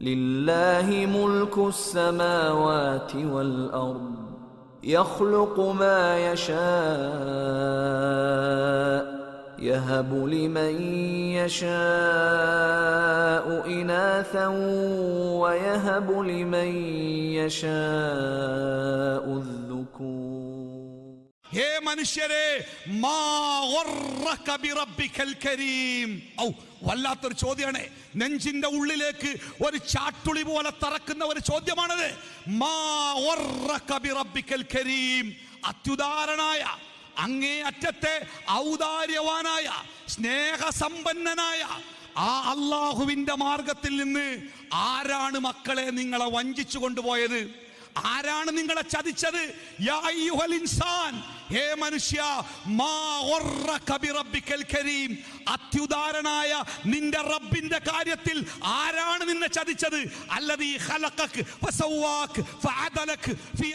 لله ملك السماوات والأرض يخلق ما يشاء يهب لمن يشاء إناثا ويهب لمن يشاء ഹേ മനുഷ്യരെ വല്ലാത്തൊരു ചോദ്യമാണ്. നെഞ്ചിന്റെ ഉള്ളിലേക്ക് ഒരു ചാട്ടുളി പോലെ തറക്കുന്ന ഒരു ചോദ്യമാണത്. അത്യുദാരനായ അങ്ങേ അറ്റത്തെ ഔദാര്യവാനായ സ്നേഹസമ്പന്നനായ ആ അള്ളാഹുവിന്റെ മാർഗത്തിൽ നിന്ന് ആരാണ് മക്കളെ നിങ്ങളെ വഞ്ചിച്ചു കൊണ്ടുപോയത്? ആരാണ് നിങ്ങളെ ചതിച്ചത്? ഹേ മനുഷ്യ അത്യുദാരനായ നിന്റെ റബ്ബിന്റെ കാര്യത്തിൽ ആരാണ് നിന്നെ ചതിച്ചത്? അല്ലതീ ഫീ